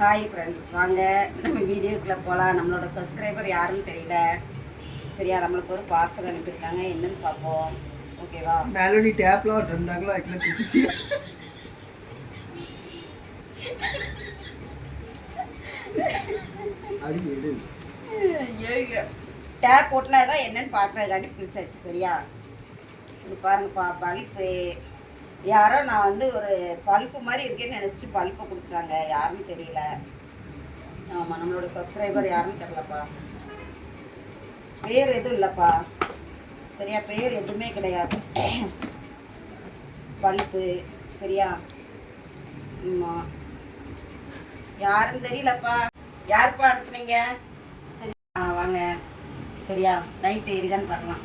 Hi friends வாங்க. நம்ம வீடியோக்குள்ளே போகலாம் நம்மளோட சப்ஸ்கிரைபர் யாருன்னு தெரியல. சரியா நம்மளுக்கு ஒரு பார்சல் அனுப்பியிருக்காங்க. என்னன்னு பார்ப்போம். ஓகேவா மெலடி டேப்ல ரெண்டாங்களா அதுக்குள்ள எடு டேப் போட்டுனா தான் என்னன்னு பார்க்குறதுக்காண்டி பிடிச்சாச்சு சரியா? இது பாருங்கப்பா பல்ப்பு யாரோ நான் வந்து ஒரு பல்ப்பு மாதிரி இருக்கேன்னு நினச்சிட்டு பல்ப்பை கொடுத்துட்டாங்க யாருன்னு தெரியல. ஆமாம் நம்மளோட சப்ஸ்கிரைபர் யாருன்னு தெரியலப்பா. பேர் எதுவும் இல்லைப்பா. சரியா பேர் எதுவுமே கிடையாது. பல்ப்பு சரியா? ஆமாம் யாருன்னு தெரியலப்பா. யாருப்பா அனுப்புனீங்க? சரி வாங்க. சரியா? நைட்டு இருக்கான்னு பார்க்கலாம்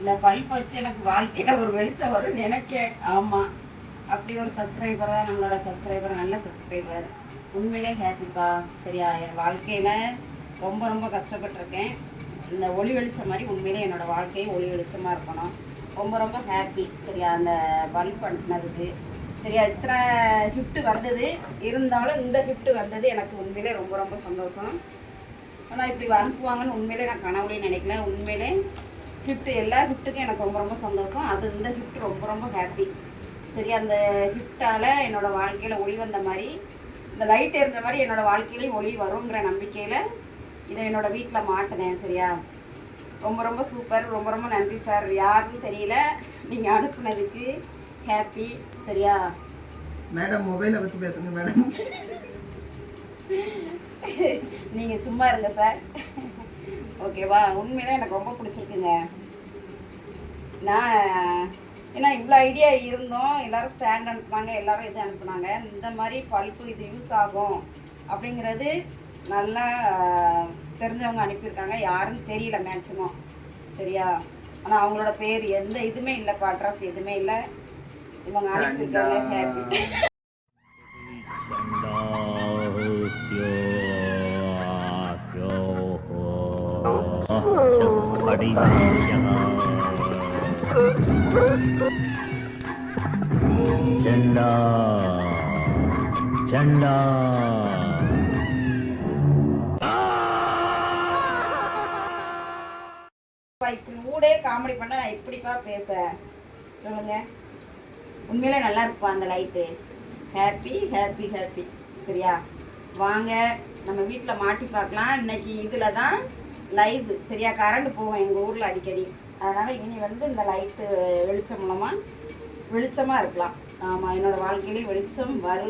இந்த பல்ப் வச்சு எனக்கு வாழ்க்கையில ஒரு வெளிச்சம் வரும்னு நினைக்கேன் ஆமா. அப்படி ஒரு சப்ஸ்கிரைபர் தான் நம்மளோட சப்ஸ்கிரைபர் நல்ல சப்ஸ்கிரைபர் உண்மையிலே ஹாப்பிப்பா சரியா? என் வாழ்க்கையில ரொம்ப ரொம்ப கஷ்டப்பட்டிருக்கேன். இந்த ஒளி வெளிச்சம் மாதிரி உண்மையிலே என்னோட வாழ்க்கையும் ஒளி வெளிச்சமா இருக்கணும். ரொம்ப ரொம்ப ஹாப்பி சரியா? அந்த பல்ப் அனுப்புனதுக்கு. சரியா? இத்தனை gift வந்தது. இருந்தாலும் இந்த gift வந்தது எனக்கு உண்மையிலே ரொம்ப ரொம்ப சந்தோஷம். ஆனால் இப்படி அனுப்புவாங்கன்னு உண்மையிலே நான் கனவுலையும் நினைக்கல. உண்மையிலே gift எல்லா கிஃப்ட்டுக்கும் எனக்கு ரொம்ப ரொம்ப சந்தோஷம். அது இந்த gift ரொம்ப ரொம்ப ஹாப்பி சரி அந்த கிஃப்டால் என்னோட வாழ்க்கையில் ஒளி வந்த மாதிரி இந்த லைட் எரிஞ்ச மாதிரி என்னோட வாழ்க்கையிலையும் ஒளி வருங்கிற நம்பிக்கையில் இதை என்னோட வீட்டில் மாட்டினேன் சரியா? ரொம்ப ரொம்ப சூப்பர் ரொம்ப ரொம்ப நன்றி சார் யாருன்னு தெரியல. நீங்கள் அனுப்புனதுக்கு ஹாப்பி சரியா? மேடம் மொபைலை பத்தி பேசுங்க மேடம். நீங்கள் சும்மா இருங்க சார் ஓகேவா உண்மையிலே எனக்கு ரொம்ப பிடிச்சிருக்குங்க. நான் ஏன்னா இவ்வளோ ஐடியா இருந்தோம். எல்லாரும் ஸ்டாண்ட் அனுப்புனாங்க எல்லாரும் இது அனுப்புனாங்க. இந்த மாதிரி பல்ப்பு இது யூஸ் ஆகும் அப்படிங்கிறது நல்லா தெரிஞ்சவங்க அனுப்பியிருக்காங்க. யாருன்னு தெரியல மேக்ஸிமம் சரியா? ஆனால் அவங்களோட பேர் எந்த இதுவுமே இல்லைப்பா அட்ரஸ் எதுவுமே இல்லை. இவங்க அனுப்பியிருக்காங்க. ஹாப்பி चंडा செண்டா. செண்டா. இப்படி ஊடே காமெடி பண்ண நான் எப்படிப்பா பேச சொல்லுங்க. உண்மையிலே நல்லா இருப்பா அந்த லைட்டு ஹாப்பி ஹாப்பி ஹாப்பி சரியா? வாங்க நம்ம வீட்டில் மாட்டி பார்க்கலாம். இன்னைக்கு இதில் தான் லைவ் சரியா? கரண்ட் போகும் எங்கள் ஊரில் அடிக்கடி. அதனால் இனி வந்து இந்த லைட்டு வெளிச்சம் மூலமாக வெளிச்சமாக இருக்கலாம். ஆமாம் என்னோடய வாழ்க்கையிலே வெளிச்சம் வரும்